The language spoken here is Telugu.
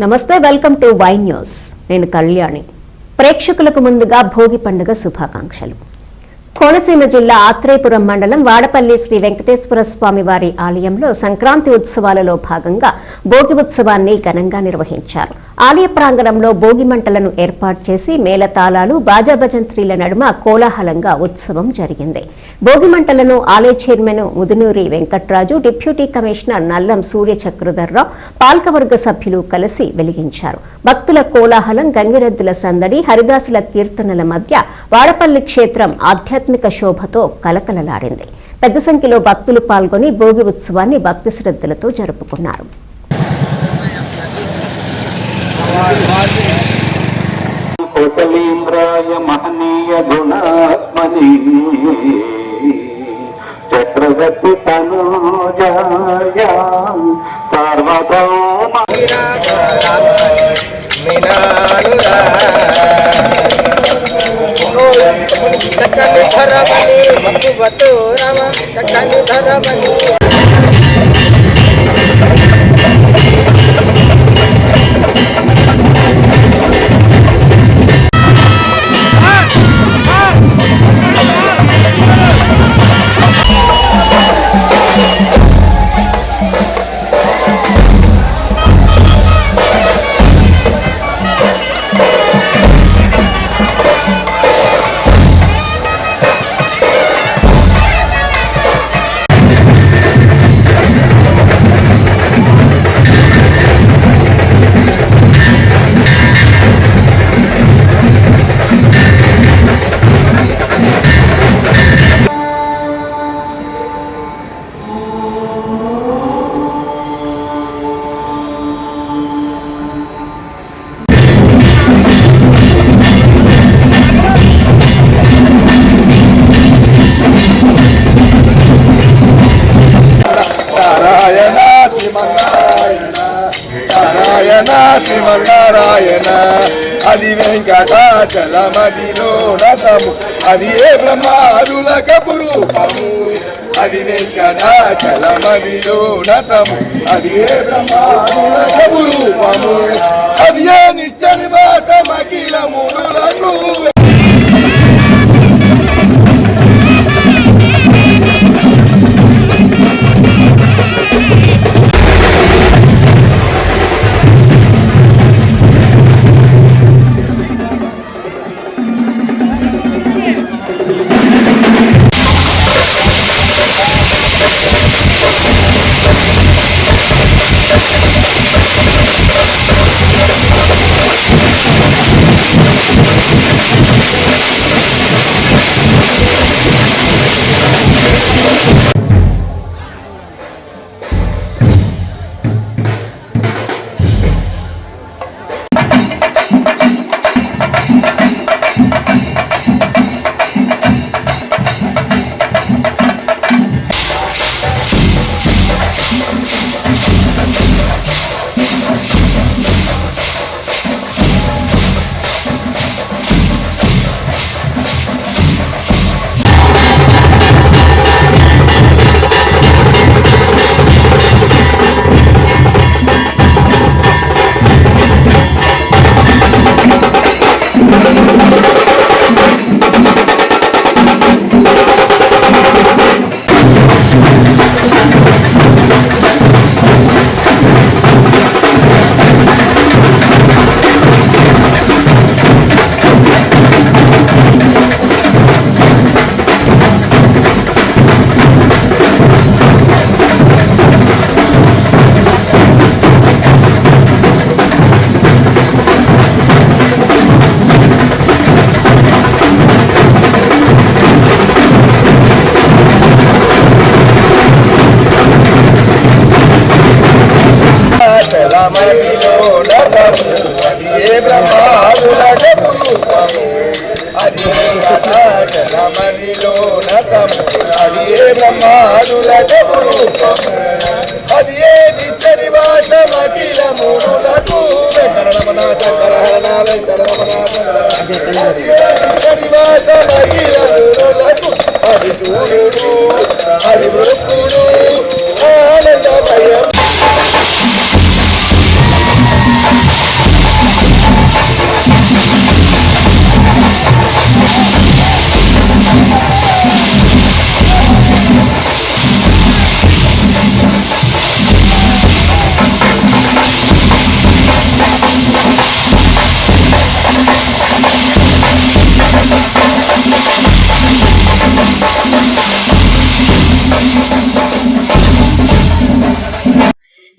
నమస్తే వెల్కమ్ టు వై న్యూస్. నేను కళ్యాణి. ప్రేక్షకులకు ముందుగా భోగి పండుగ శుభాకాంక్షలు. కోనసీమ జిల్లా ఆత్రేయపురం మండలం వాడపల్లి శ్రీ వెంకటేశ్వర స్వామి వారి ఆలయంలో సంక్రాంతి ఉత్సవాలలో భాగంగా భోగి ఉత్సవాన్ని ఘనంగా నిర్వహించారు. ఆలయ ప్రాంగణంలో భోగి మంటలను ఏర్పాటు చేసి మేళతాళాలు బాజా భజంత్రీల నడుమ కోలాహలంగా ఉత్సవం జరిగింది. భోగిమంటలను ఆలయ chairman Mudunuri Venkatraju deputy commissioner Nallam Surya Chakradharrao పాల్కవర్గ సభ్యులు కలిసి వెలిగించారు. భక్తుల కోలాహలం గంగిరెద్దుల సందడి హరిదాసుల కీర్తనల మధ్య వాడపల్లి క్షేత్రం ఆధ్యాత్మిక శోభతో కలకలలాడింది. పెద్ద సంఖ్యలో భక్తులు పాల్గొని భోగి ఉత్సవాన్ని భక్తి శ్రద్ధలతో జరుపుకున్నారు. कुशलेन्द्राय महनीय गुणात्मने। चक्रवर्ति तनुजा सार्वभौम भरमणि भगवतो నారాయణ శివనారాయణ. అది వెంకటాచలమదిలో రథము అది ఏ బ్రహ్మారులక పురూపము అది వెంకటాచలమదిలో రథము అది ఏ బ్రహ్మారులక పురూపము అది ఏ నిత్య ఏ బ్రహ్మావులక పురూపము అది చలమదిలో నగము అది ఏ బ్రహ్మాడులక పురూపము అది ఏ నిత్య నివాసమఖిల మునులకు వెంకటరమణ శంకరహరణ వెంకటరమణ అది ఏ అది చూడు అది ఆనందమయం